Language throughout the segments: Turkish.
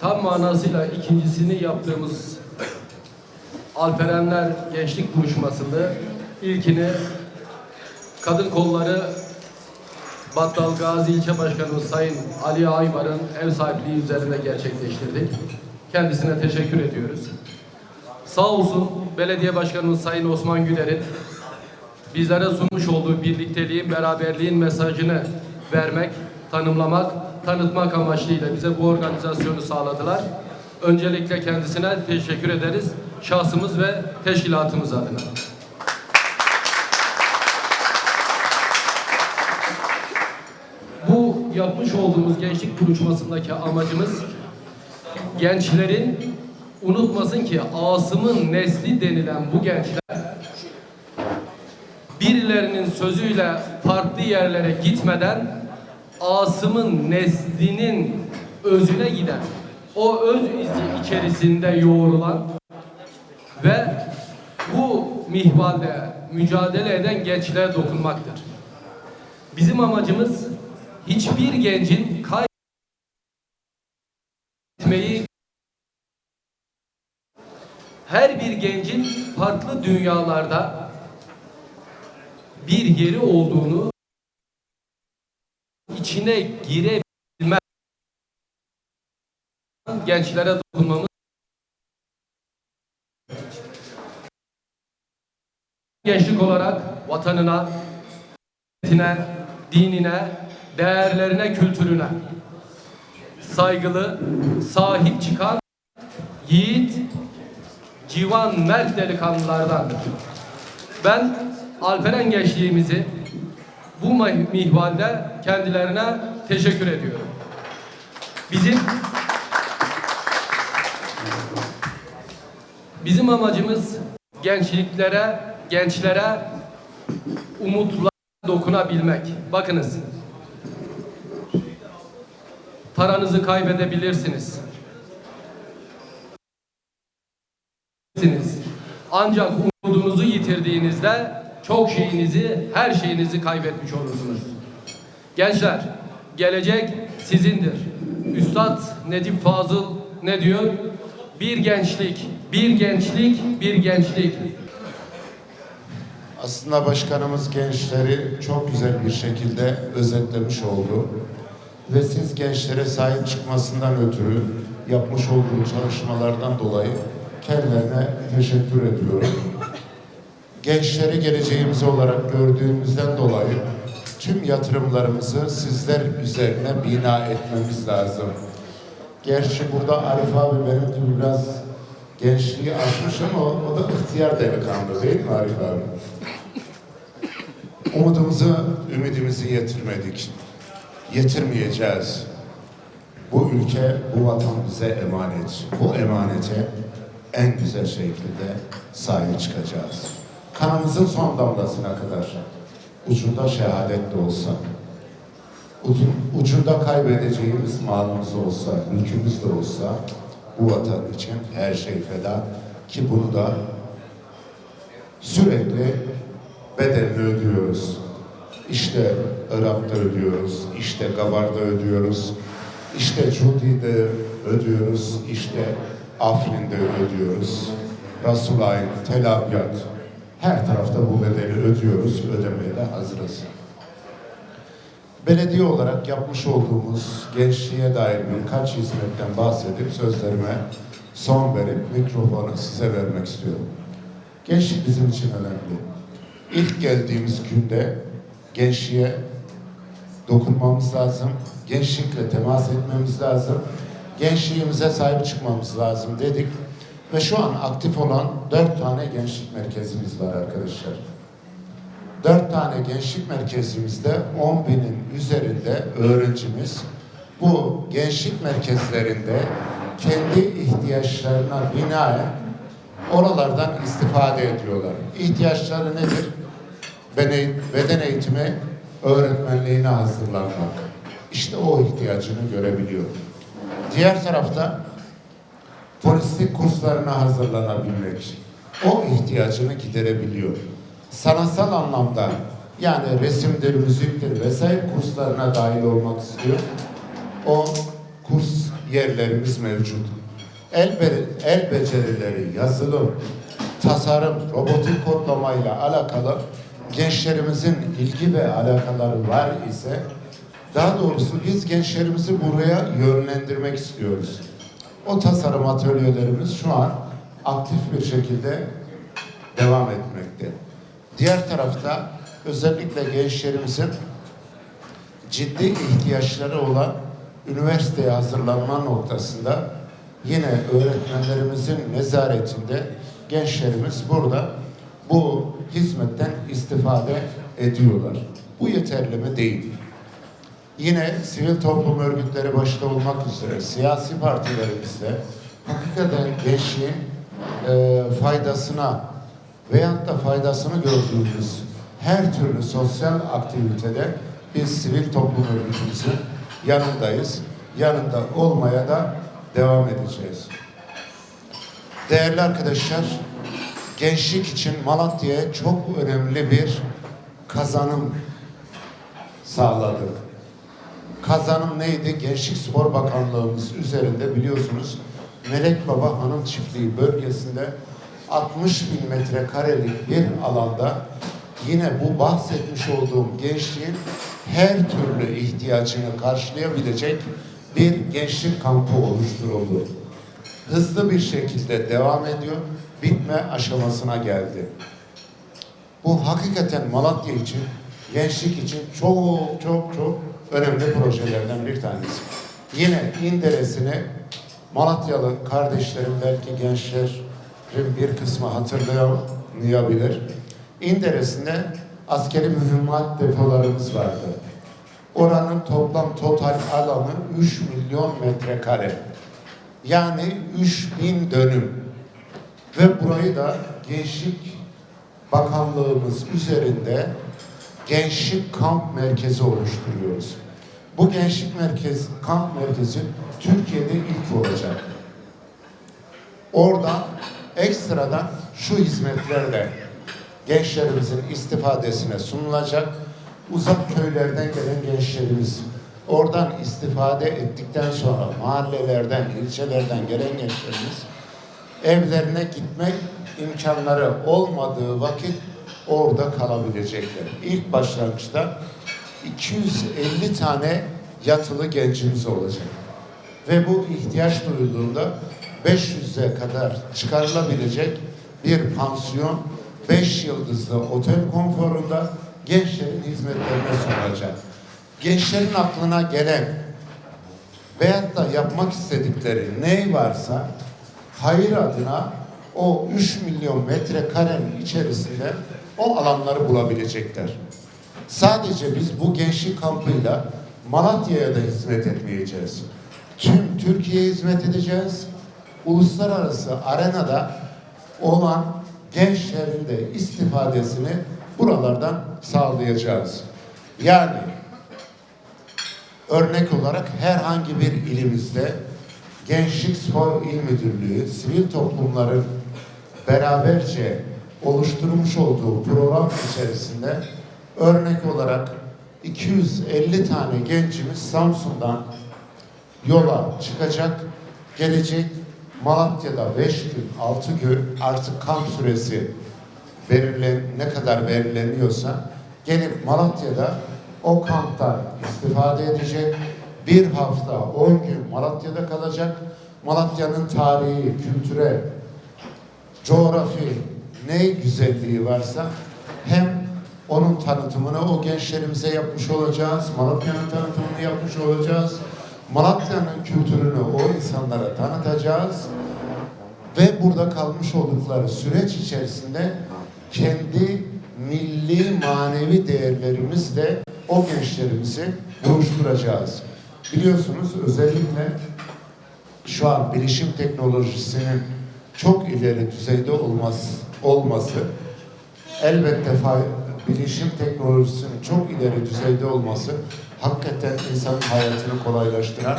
tam manasıyla ikincisini yaptığımız Alperenler Gençlik Buluşması'nda ilkini Kadın Kolları Battal Gazi İlçe Başkanımız Sayın Ali Ayvar'ın ev sahipliği üzerinde gerçekleştirdik. Kendisine teşekkür ediyoruz. Sağ olsun Belediye Başkanımız Sayın Osman Güler'in bizlere sunmuş olduğu birlikteliğin, beraberliğin mesajını vermek, tanımlamak, tanıtmak amaçlıyla bize bu organizasyonu sağladılar. Öncelikle kendisine teşekkür ederiz. Şahsımız ve teşkilatımız adına. Bu yapmış olduğumuz gençlik buluşmasındaki amacımız gençlerin unutmasın ki Asım'ın nesli denilen bu gençler birilerinin sözüyle farklı yerlere gitmeden Asım'ın neslinin özüne giden, o öz izi içerisinde yoğrulan ve bu mihvalde mücadele eden gençlere dokunmaktır. Bizim amacımız hiçbir gencin kaybetmeyi her bir gencin farklı dünyalarda bir yeri olduğunu içine girebilme gençlere dokunmamız gençlik olarak vatanına, milletine, dinine, değerlerine, kültürüne saygılı, sahip çıkan yiğit, civan, mert delikanlılardandır. Ben Alperen gençliğimizi bu mih- mihvalde kendilerine teşekkür ediyorum. Bizim bizim amacımız gençliklere, gençlere umutla dokunabilmek. Bakınız. Paranızı kaybedebilirsiniz. Ancak umudunuzu yitirdiğinizde çok şeyinizi, her şeyinizi kaybetmiş olursunuz. Gençler, gelecek sizindir. Üstad Necip Fazıl ne diyor? Bir gençlik, bir gençlik, bir gençlik. Aslında başkanımız gençleri çok güzel bir şekilde özetlemiş oldu. Ve siz gençlere sahip çıkmasından ötürü yapmış olduğu çalışmalardan dolayı kendilerine teşekkür ediyorum. Gençleri geleceğimiz olarak gördüğümüzden dolayı tüm yatırımlarımızı sizler üzerine bina etmemiz lazım. Gerçi burada Arif abi benim gibi biraz gençliği aşmış ama o, da ihtiyar delikanlı değil mi Arif abi? Umudumuzu, ümidimizi yetirmedik. Yetirmeyeceğiz. Bu ülke, bu vatan bize emanet. Bu emanete en güzel şekilde sahip çıkacağız. Kanımızın son damlasına kadar ucunda şehadet de olsa, ucun, ucunda kaybedeceğimiz malımız olsa, mülkümüz de olsa bu vatan için her şey feda ki bunu da sürekli bedelini ödüyoruz. İşte Irak'ta ödüyoruz, işte Gabar'da ödüyoruz, işte Cudi'de ödüyoruz, işte Afrin'de ödüyoruz. Rasulayn, Tel Abyad, her tarafta bu bedeli ödüyoruz, ödemeye de hazırız. Belediye olarak yapmış olduğumuz gençliğe dair birkaç hizmetten bahsedip sözlerime son verip mikrofonu size vermek istiyorum. Gençlik bizim için önemli. İlk geldiğimiz günde gençliğe dokunmamız lazım. Gençlikle temas etmemiz lazım. Gençliğimize sahip çıkmamız lazım dedik. Ve şu an aktif olan dört tane gençlik merkezimiz var arkadaşlar. Dört tane gençlik merkezimizde 10 binin üzerinde öğrencimiz bu gençlik merkezlerinde kendi ihtiyaçlarına binaen oralardan istifade ediyorlar. İhtiyaçları nedir? Beden eğitimi öğretmenliğine hazırlanmak. İşte o ihtiyacını görebiliyor. Diğer tarafta polislik kurslarına hazırlanabilmek. O ihtiyacını giderebiliyor. Sanatsal anlamda yani resimdir, müziktir vesaire kurslarına dahil olmak istiyor. O kurs yerlerimiz mevcut. El, be- el becerileri, yazılım, tasarım, robotik kodlamayla alakalı gençlerimizin ilgi ve alakaları var ise daha doğrusu biz gençlerimizi buraya yönlendirmek istiyoruz. O tasarım atölyelerimiz şu an aktif bir şekilde devam etmekte. Diğer tarafta özellikle gençlerimizin ciddi ihtiyaçları olan üniversiteye hazırlanma noktasında yine öğretmenlerimizin nezaretinde gençlerimiz burada bu hizmetten istifade ediyorlar. Bu yeterli mi? Değil. Yine sivil toplum örgütleri başta olmak üzere siyasi partilerimizde hakikaten gençliğin e, faydasına veyahut da faydasını gördüğümüz her türlü sosyal aktivitede biz sivil toplum örgütümüzün yanındayız. Yanında olmaya da devam edeceğiz. Değerli arkadaşlar, gençlik için Malatya'ya çok önemli bir kazanım sağladık. Kazanım neydi? Gençlik Spor Bakanlığımız üzerinde biliyorsunuz Melek Baba Hanım Çiftliği bölgesinde 60 bin metrekarelik bir alanda yine bu bahsetmiş olduğum gençliğin her türlü ihtiyacını karşılayabilecek bir gençlik kampı oluşturuldu. Hızlı bir şekilde devam ediyor, bitme aşamasına geldi. Bu hakikaten Malatya için, gençlik için çok çok çok önemli projelerden bir tanesi. Yine İnderes'ini Malatyalı kardeşlerim belki gençlerin bir kısmı hatırlayamayabilir. İnderes'inde askeri mühimmat depolarımız vardı. Oranın toplam total alanı 3 milyon metrekare. Yani 3000 dönüm. Ve burayı da Gençlik Bakanlığımız üzerinde Gençlik Kamp Merkezi oluşturuyoruz. Bu Gençlik Merkez Kamp Merkezi Türkiye'de ilk olacak. Orada ekstradan şu hizmetlerle gençlerimizin istifadesine sunulacak. Uzak köylerden gelen gençlerimiz oradan istifade ettikten sonra mahallelerden, ilçelerden gelen gençlerimiz evlerine gitmek imkanları olmadığı vakit orada kalabilecekler. İlk başlangıçta 250 tane yatılı gencimiz olacak. Ve bu ihtiyaç duyulduğunda 500'e kadar çıkarılabilecek bir pansiyon 5 yıldızlı otel konforunda gençlerin hizmetlerine sunulacak. Gençlerin aklına gelen veyahut da yapmak istedikleri ne varsa hayır adına o 3 milyon metrekarenin içerisinde o alanları bulabilecekler. Sadece biz bu gençlik kampıyla Malatya'ya da hizmet etmeyeceğiz. Tüm Türkiye'ye hizmet edeceğiz. Uluslararası arenada olan gençlerin de istifadesini buralardan sağlayacağız. Yani örnek olarak herhangi bir ilimizde Gençlik Spor İl Müdürlüğü, sivil toplumların beraberce oluşturmuş olduğu program içerisinde örnek olarak 250 tane gencimiz Samsun'dan yola çıkacak, gelecek Malatya'da 5 gün, 6 gün artık kamp süresi belirlen, ne kadar belirleniyorsa gelip Malatya'da o kamptan istifade edecek. Bir hafta, 10 gün Malatya'da kalacak. Malatya'nın tarihi, kültüre, coğrafi ne güzelliği varsa hem onun tanıtımını o gençlerimize yapmış olacağız. Malatya'nın tanıtımını yapmış olacağız. Malatya'nın kültürünü o insanlara tanıtacağız. Ve burada kalmış oldukları süreç içerisinde kendi milli manevi değerlerimizle o gençlerimizi buluşturacağız. Biliyorsunuz özellikle şu an bilişim teknolojisinin çok ileri düzeyde olması, olması elbette bilişim teknolojisinin çok ileri düzeyde olması hakikaten insanın hayatını kolaylaştıran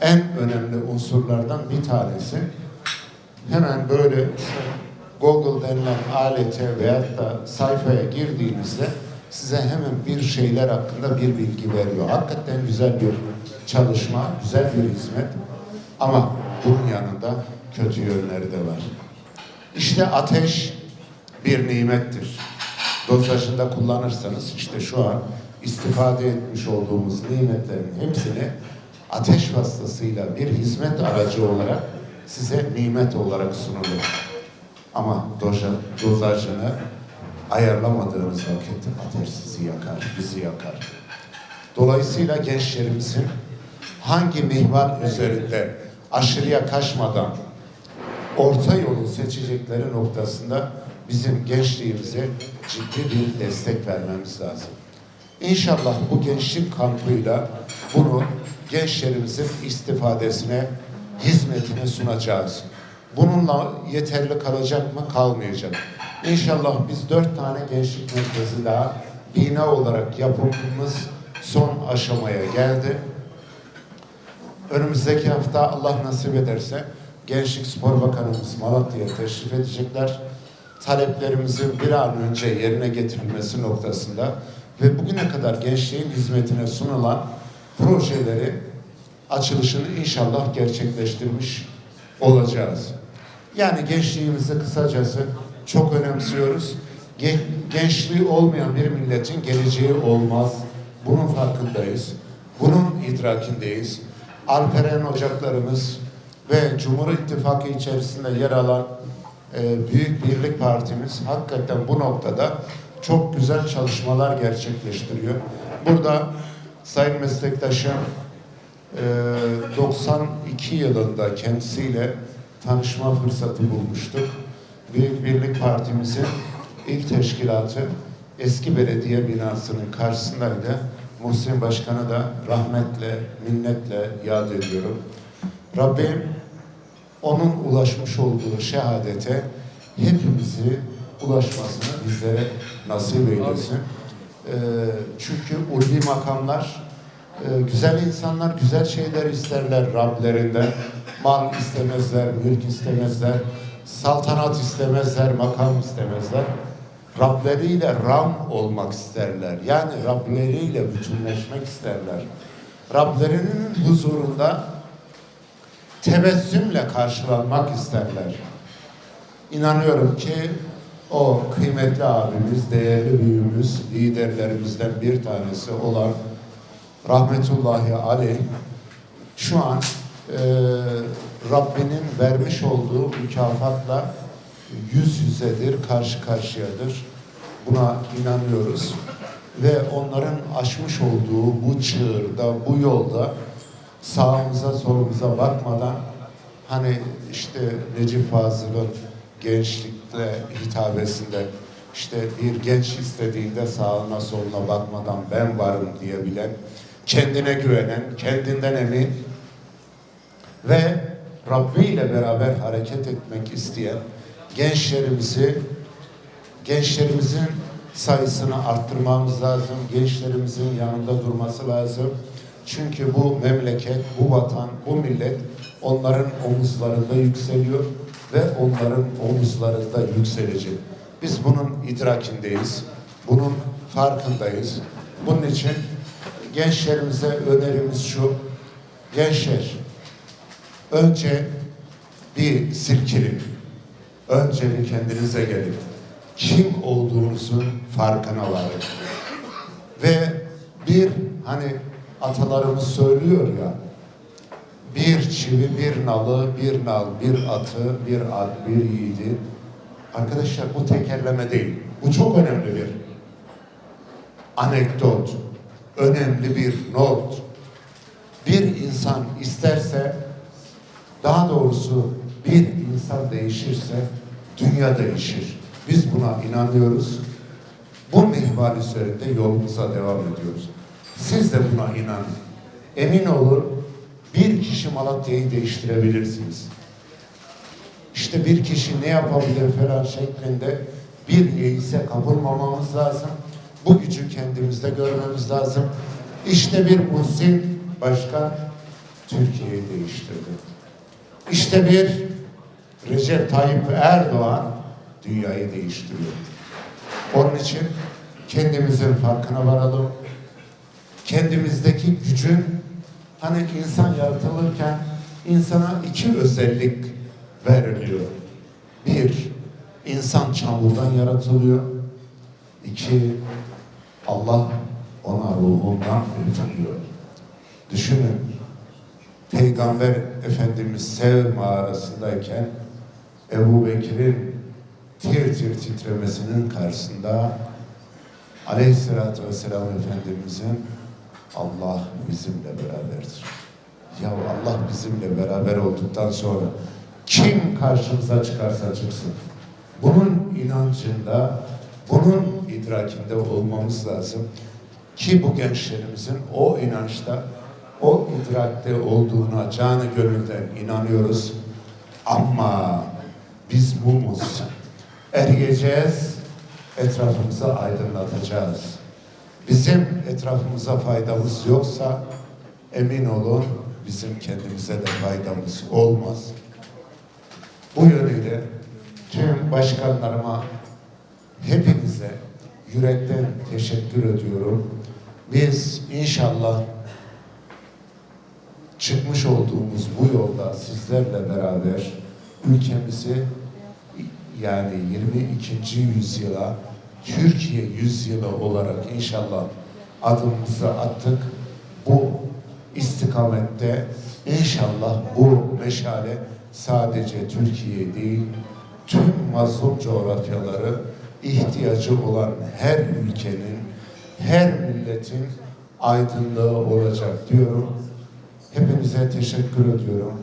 en önemli unsurlardan bir tanesi. Hemen böyle Google denilen alete veyahut da sayfaya girdiğinizde size hemen bir şeyler hakkında bir bilgi veriyor. Hakikaten güzel bir çalışma, güzel bir hizmet. Ama bunun yanında kötü yönleri de var. İşte ateş bir nimettir. Dozajında kullanırsanız işte şu an istifade etmiş olduğumuz nimetlerin hepsini ateş vasıtasıyla bir hizmet aracı olarak size nimet olarak sunulur. Ama doja, dozajını ayarlamadığınız vakitte ateş sizi yakar, bizi yakar. Dolayısıyla gençlerimizin hangi mihval üzerinde aşırıya kaçmadan orta yolu seçecekleri noktasında bizim gençliğimize ciddi bir destek vermemiz lazım. İnşallah bu gençlik kampıyla bunu gençlerimizin istifadesine, hizmetine sunacağız. Bununla yeterli kalacak mı? Kalmayacak. İnşallah biz dört tane gençlik merkezi daha bina olarak yapımımız son aşamaya geldi. Önümüzdeki hafta Allah nasip ederse Gençlik Spor Bakanımız Malatya'ya teşrif edecekler. Taleplerimizin bir an önce yerine getirilmesi noktasında ve bugüne kadar gençliğin hizmetine sunulan projeleri açılışını inşallah gerçekleştirmiş olacağız. Yani gençliğimizi kısacası çok önemsiyoruz. Gen- gençliği olmayan bir milletin geleceği olmaz. Bunun farkındayız. Bunun idrakindeyiz. Alperen Ocaklarımız ve Cumhur İttifakı içerisinde yer alan e, Büyük Birlik Partimiz hakikaten bu noktada çok güzel çalışmalar gerçekleştiriyor. Burada Sayın Meslektaşım e, 92 yılında kendisiyle tanışma fırsatı bulmuştuk. Büyük Birlik Partimizin ilk teşkilatı eski belediye binasının karşısındaydı. Muhsin Başkanı da rahmetle, minnetle yad ediyorum. Rabbim onun ulaşmış olduğu şehadete hepimizi ulaşmasını bizlere nasip eylesin. Ee, çünkü ulvi makamlar e, güzel insanlar güzel şeyler isterler Rablerinden. Mal istemezler, mülk istemezler, saltanat istemezler, makam istemezler. Rableriyle ram olmak isterler. Yani Rableriyle bütünleşmek isterler. Rablerinin huzurunda tebessümle karşılanmak isterler. İnanıyorum ki o kıymetli abimiz, değerli büyüğümüz, liderlerimizden bir tanesi olan rahmetullahi aleyh şu an e, Rabbinin vermiş olduğu mükafatla yüz yüzedir, karşı karşıyadır. Buna inanıyoruz. Ve onların aşmış olduğu bu çığırda, bu yolda sağımıza solumuza bakmadan hani işte Necip Fazıl'ın gençlikle hitabesinde işte bir genç istediğinde sağına soluna bakmadan ben varım diyebilen, kendine güvenen, kendinden emin ve Rabbi ile beraber hareket etmek isteyen gençlerimizi gençlerimizin sayısını arttırmamız lazım. Gençlerimizin yanında durması lazım. Çünkü bu memleket, bu vatan, bu millet onların omuzlarında yükseliyor ve onların omuzlarında yükselecek. Biz bunun idrakindeyiz. Bunun farkındayız. Bunun için gençlerimize önerimiz şu. Gençler, önce bir silkilin. Önce bir kendinize gelin. Kim olduğunuzun farkına varın. Ve bir hani atalarımız söylüyor ya bir çivi, bir nalı, bir nal, bir atı, bir at, bir yiğidi. Arkadaşlar bu tekerleme değil. Bu çok önemli bir anekdot. Önemli bir not. Bir insan isterse daha doğrusu bir insan değişirse dünya değişir. Biz buna inanıyoruz. Bu mihval üzerinde yolumuza devam ediyoruz. Siz de buna inanın. Emin olun bir kişi Malatya'yı değiştirebilirsiniz. İşte bir kişi ne yapabilir falan şeklinde bir yeise kapılmamamız lazım. Bu gücü kendimizde görmemiz lazım. İşte bir Muhsin Başkan Türkiye'yi değiştirdi. İşte bir Recep Tayyip Erdoğan dünyayı değiştiriyor. Onun için kendimizin farkına varalım. Kendimizdeki gücün hani insan yaratılırken insana iki özellik veriliyor. Bir, insan çamurdan yaratılıyor. İki, Allah ona ruhundan üfürüyor. Düşünün, Peygamber Efendimiz Sev mağarasındayken Ebu Bekir'in tir tir titremesinin karşısında Aleyhisselatü Vesselam Efendimizin Allah bizimle beraberdir. Ya Allah bizimle beraber olduktan sonra kim karşımıza çıkarsa çıksın. Bunun inancında, bunun idrakinde olmamız lazım ki bu gençlerimizin o inançta, o idrakte olduğuna canı gönülden inanıyoruz. Ama biz mumuz. Eriyeceğiz, etrafımızı aydınlatacağız. Bizim etrafımıza faydamız yoksa emin olun bizim kendimize de faydamız olmaz. Bu yönüyle tüm başkanlarıma hepinize yürekten teşekkür ediyorum. Biz inşallah çıkmış olduğumuz bu yolda sizlerle beraber ülkemizi yani 22. yüzyıla Türkiye yüzyılı olarak inşallah adımımızı attık. Bu istikamette inşallah bu meşale sadece Türkiye değil tüm mazlum coğrafyaları ihtiyacı olan her ülkenin, her milletin aydınlığı olacak diyorum. Hepinize teşekkür ediyorum.